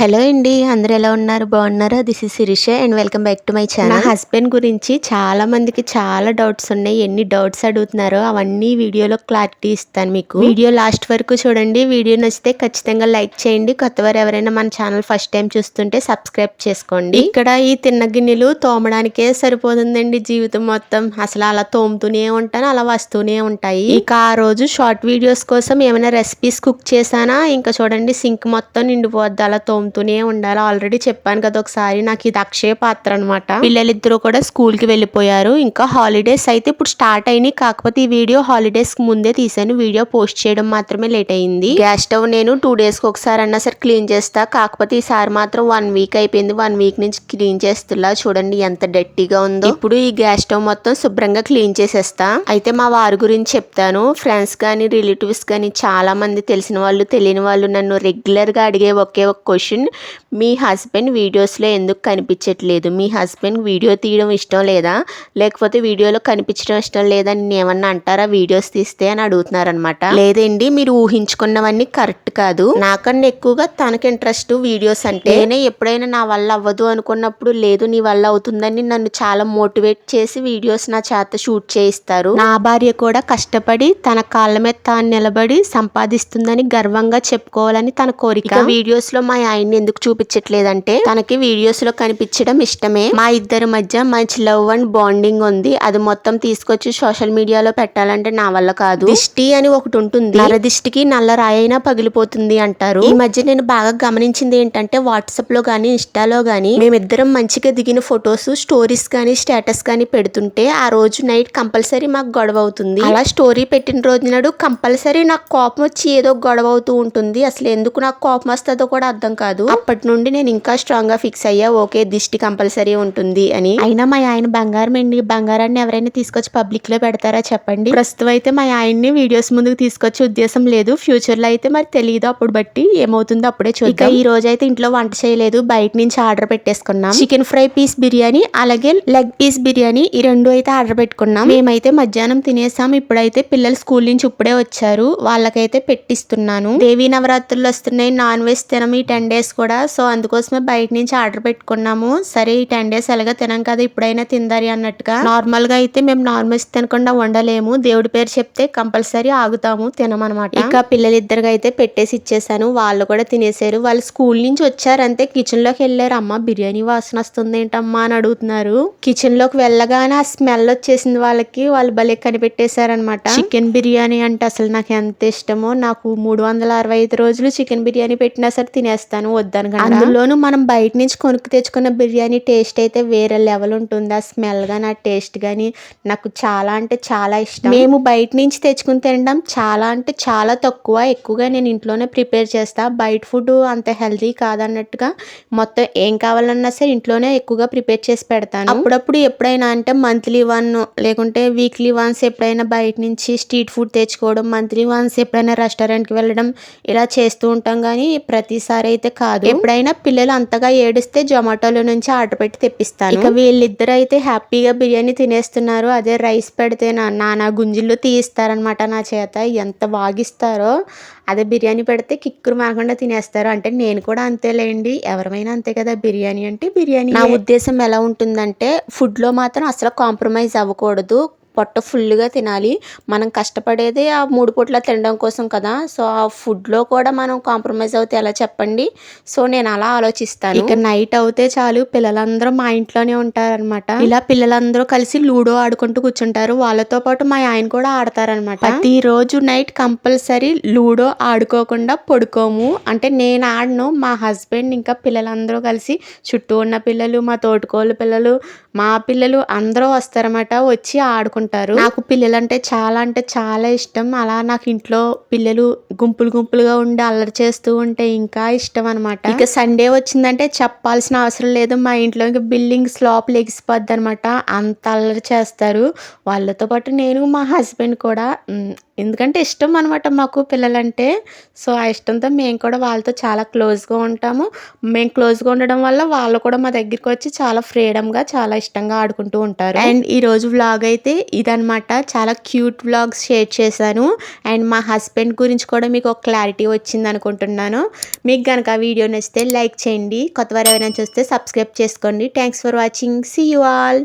Hello అండి అందరూ ఎలా ఉన్నారు? బాగున్నారా? This is Sirisha and welcome back to my channel నా హస్బెండ్ గురించి చాలా మందికి చాలా డౌట్స్ ఉన్నాయి. ఎన్ని డౌట్స్ అడుగుతున్నారో అవన్నీ వీడియోలో క్లారిటీ ఇస్తాను మీకు. వీడియో లాస్ట్ వరకు చూడండి. వీడియో నచ్చితే ఖచ్చితంగా లైక్ చేయండి. కొత్తవారు ఎవరైనా మన ఛానల్ ఫస్ట్ టైం చూస్తుంటే సబ్స్క్రైబ్ చేసుకోండి. ఇక్కడ ఈ తిన్న గిన్నెలు తోమడానికే సరిపోతుందండి జీవితం మొత్తం. అసలు అలా తోముతూనే ఉంటాను అలా వస్తూనే ఉంటాయి. ఇక ఆ రోజు షార్ట్ వీడియోస్ కోసం ఏమైనా రెసిపీస్ కుక్ చేశానా? ఇంకా చూడండి సింక్ మొత్తం నిండిపోద్ది. అలా తోముతూనే ఉండాలి. ఆల్రెడీ చెప్పాను కదా ఒకసారి నాకు ఇది అక్షయ పాత్ర అనమాట పిల్లలిద్దరూ కూడా స్కూల్కి వెళ్ళిపోయారు. ఇంకా హాలిడేస్ అయితే ఇప్పుడు స్టార్ట్ అయినాయి. కాకపోతే ఈ వీడియో హాలిడేస్కి ముందే తీసాను వీడియో పోస్ట్ చేయడం మాత్రమే లేట్ అయింది. గ్యాస్ స్టవ్ నేను టూ డేస్కి ఒకసారి అన్నా సరే క్లీన్ చేస్తా. కాకపోతే ఈసారి మాత్రం వన్ వీక్ అయిపోయింది. వన్ వీక్ నుంచి క్లీన్ చేస్తున్నా. చూడండి ఎంత డట్టిగా ఉందో. ఇప్పుడు ఈ గ్యాస్ స్టవ్ మొత్తం శుభ్రంగా క్లీన్ చేసేస్తా. అయితే మా వారి గురించి చెప్తాను. ఫ్రెండ్స్ కానీ రిలేటివ్స్ కానీ చాలా మంది తెలిసిన వాళ్ళు తెలియని వాళ్ళు నన్ను రెగ్యులర్గా అడిగే ఒకే ఒక క్వశ్చన్ మీ హస్బెండ్ వీడియోస్లో ఎందుకు కనిపించట్లేదు? మీ హస్బెండ్ వీడియో తీయడం ఇష్టం లేదా? లేకపోతే వీడియోలో కనిపించడం ఇష్టం లేదా? అని ఏమన్నా అంటారా వీడియోస్ తీస్తే అని అడుగుతున్నారనమాట లేదండి మీరు ఊహించుకున్నవన్నీ కరెక్ట్ కాదు. నాకన్నా ఎక్కువగా తనకి ఇంట్రెస్ట్ వీడియోస్ అంటే నేనే ఎప్పుడైనా నా వల్ల అవ్వదు అనుకున్నప్పుడు లేదు నీ వల్ల అవుతుందని నన్ను చాలా మోటివేట్ చేసి వీడియోస్ నా చేత షూట్ చేయిస్తారు. నా భార్య కూడా కష్టపడి తన కాళ్ళ మీద తాను నిలబడి సంపాదిస్తుందని గర్వంగా చెప్పుకోవాలని తన కోరిక. వీడియోస్లో మా ఆయన్ని ఎందుకు చూపించట్లేదంటే తనకి వీడియోస్లో కనిపించడం ఇష్టమే. మా ఇద్దరి మధ్య మంచి లవ్ అండ్ బాండింగ్ ఉంది. అది మొత్తం తీసుకొచ్చి సోషల్ మీడియాలో పెట్టాలంటే నా వల్ల కాదు. దిష్టి అని ఒకటి ఉంటుంది. నల్ల దిష్టికి నల్ల రాయైనా పగిలిపోతుంది అంటారు. ఈ మధ్య నేను బాగా గమనించింది ఏంటంటే వాట్సాప్లో గానీ ఇన్స్టాలో గానీ మేమిద్దరం మంచిగా దిగిన ఫొటోస్ స్టోరీస్ కానీ స్టేటస్ కానీ పెడుతుంటే ఆ రోజు నైట్ కంపల్సరీ మాకు గొడవ అవుతుంది. అలా స్టోరీ పెట్టిన రోజు నాడు కంపల్సరీ నాకు కోపం వచ్చి ఏదో గొడవ అవుతూ ఉంటుంది. అసలు ఎందుకు నాకు కోపం వస్తుందో కూడా అర్థం కాదు. అప్పటి నుండి నేను ఇంకా స్ట్రాంగ్గా ఫిక్స్ అయ్యా. ఓకే దిష్టి కంపల్సరీ ఉంటుంది అని. అయినా మా ఆయన బంగారం అండి. బంగారాన్ని ఎవరైనా తీసుకొచ్చి పబ్లిక్లో పెడతారా చెప్పండి. ప్రస్తుతం అయితే మా ఆయన్ని వీడియోస్ ముందుకు తీసుకొచ్చే ఉద్దేశం లేదు. ఫ్యూచర్లో అయితే మరి తెలియదు అప్పుడు బట్టి ఏమవుతుందో అప్పుడే చూద్దాం. ఈ రోజు అయితే ఇంట్లో వంట చేయలేదు. బయట నుంచి ఆర్డర్ పెట్టేసుకున్నాం. చికెన్ ఫ్రై పీస్ బిర్యానీ అలాగే లెగ్ పీస్ బిర్యానీ ఈ రెండు అయితే ఆర్డర్ పెట్టుకున్నాం. మేమైతే మధ్యాహ్నం తినేసాం. ఇప్పుడైతే పిల్లలు స్కూల్ నుంచి ఇప్పుడే వచ్చారు. వాళ్ళకైతే పెట్టిస్తున్నాను. దేవీ నవరాత్రులు వస్తున్నాయి. నాన్ వెజ్ తినం ఈ టెన్ డేస్ కూడా. సో అందుకోసమే బయట నుంచి ఆర్డర్ పెట్టుకున్నాము. సరే ఈ టెన్ డేస్ ఎలాగో తినం కదా ఇప్పుడైనా తిందారి అన్నట్టుగా. నార్మల్గా అయితే మేము నాన్ వెజ్ తినకుండా ఉండలేము దేవుడి పేరు చెప్తే కంపల్సరీ ఆగుతాము తినమనమాట. ఇంకా పిల్లలిద్దరికి అయితే పెట్టేసి ఇచ్చేసాను. వాళ్ళు కూడా తినేసారు. వాళ్ళు స్కూల్ నుంచి వచ్చారు అంతే కిచెన్లోకి వెళ్ళారు. అమ్మ బిర్యానీ వాసన వస్తుంది ఏంటమ్మా అని అడుగుతున్నారు. కిచెన్లోకి వెళ్ళగానే ఆ స్మెల్ వచ్చేసింది వాళ్ళకి. వాళ్ళు భలే కనిపెట్టేశారనమాట. చికెన్ బిర్యానీ అంటే అసలు నాకు ఎంత ఇష్టమో. నాకు మూడు వందల అరవై ఐదు రోజులు చికెన్ బిర్యానీ పెట్టినా సరే తినేస్తాను. వద్దనగా అందులోను మనం బయట నుంచి కొనుక్కు తెచ్చుకున్న బిర్యానీ టేస్ట్ అయితే వేరే లెవెల్ ఉంటుంది. ఆ స్మెల్ గానీ ఆ టేస్ట్ గానీ నాకు చాలా అంటే చాలా ఇష్టం. మేము బయట నుంచి తెచ్చుకుని తినడం చాలా అంటే చాలా తక్కువ. ఎక్కువగా నేను ఇంట్లోనే ప్రిపేర్ చేస్తా. బయట ఫుడ్ అంత హెల్తీ కాదన్నట్టుగా మొత్తం ఏం కావాలన్నా సరే ఇంట్లోనే ఎక్కువగా ప్రిపేర్ చేసి పెడతాను. అప్పుడప్పుడు ఎప్పుడైనా అంటే మంత్లీ వన్ లేకుంటే వీక్లీ వన్స్ ఎప్పుడైనా బయట నుంచి స్ట్రీట్ ఫుడ్ తెచ్చుకోవడం మంత్లీ వన్స్ ఎప్పుడైనా రెస్టారెంట్కి వెళ్ళడం ఇలా చేస్తూ ఉంటాం. కానీ ప్రతిసారి అయితే కాదు. ఎప్పుడైనా పిల్లలు అంతగా ఏడిస్తే జొమాటోలో నుంచి ఆర్డర్ పెట్టి తెప్పిస్తాను. ఇక వీళ్ళిద్దరు అయితే హ్యాపీగా బిర్యానీ తినేస్తున్నారు. అదే రైస్ పెడితే నా నానా గుంజిల్లో తీయిస్తారనమాట నా చేత. ఎంత వాగిస్తారో అదే బిర్యానీ పెడితే కిక్కురు మారకుండా తినేస్తారు. అంటే నేను కూడా అంతేలేండి. ఎవరైనా అంతే కదా బిర్యానీ అంటే బిర్యానీ. నా ఉద్దేశం ఎలా ఉంటుందంటే ఫుడ్లో మాత్రం అసలు కాంప్రమైజ్ అవ్వకూడదు. పొట్ట ఫుల్గా తినాలి. మనం కష్టపడేది ఆ మూడు పూట్ల తినడం కోసం కదా. సో ఆ ఫుడ్లో కూడా మనం కాంప్రమైజ్ అవుతే ఎలా చెప్పండి? సో నేను అలా ఆలోచిస్తాను. ఇక నైట్ అవుతే చాలు. పిల్లలందరూ మా ఇంట్లోనే ఉంటారనమాట ఇలా పిల్లలందరూ కలిసి లూడో ఆడుకుంటూ కూర్చుంటారు. వాళ్ళతో పాటు మా ఆయన కూడా ఆడతారనమాట ప్రతి రోజు నైట్ కంపల్సరీ లూడో ఆడుకోకుండా పడుకోము. అంటే నేను ఆడను మా హస్బెండ్ ఇంకా పిల్లలందరూ కలిసి చుట్టూ ఉన్న పిల్లలు మా తోటికోళ్ళ పిల్లలు మా పిల్లలు అందరూ వస్తారన్నమాట. వచ్చి ఆడుకుంటారు. నాకు పిల్లలు అంటే చాలా అంటే చాలా ఇష్టం. అలా నాకు ఇంట్లో పిల్లలు గుంపులు గుంపులుగా ఉండి అల్లరి చేస్తూ ఉంటే ఇంకా ఇష్టం అనమాట ఇక సండే వచ్చిందంటే చెప్పాల్సిన అవసరం లేదు. మా ఇంట్లో ఇంకా బిల్డింగ్ స్లాప్ లెగిసిపోద్ది అనమాట అంత అల్లరి చేస్తారు. వాళ్ళతో పాటు నేను మా హస్బెండ్ కూడా ఎందుకంటే ఇష్టం అనమాట మాకు పిల్లలంటే. సో ఆ ఇష్టంతో మేము కూడా వాళ్ళతో చాలా క్లోజ్గా ఉంటాము. మేము క్లోజ్గా ఉండడం వల్ల వాళ్ళు కూడా మా దగ్గరికి వచ్చి చాలా ఫ్రీడమ్గా చాలా ఇష్టంగా ఆడుకుంటూ ఉంటారు. అండ్ ఈరోజు వ్లాగ్ అయితే ఇదనమాట చాలా క్యూట్ వ్లాగ్స్ షేర్ చేశాను. అండ్ మా హస్బెండ్ గురించి కూడా మీకు ఒక క్లారిటీ వచ్చింది అనుకుంటున్నాను. మీకు కనుక వీడియో నచ్చితే లైక్ చేయండి. కొత్త వారు ఎవరైనా చూస్తే సబ్స్క్రైబ్ చేసుకోండి. Thanks for watching. See you all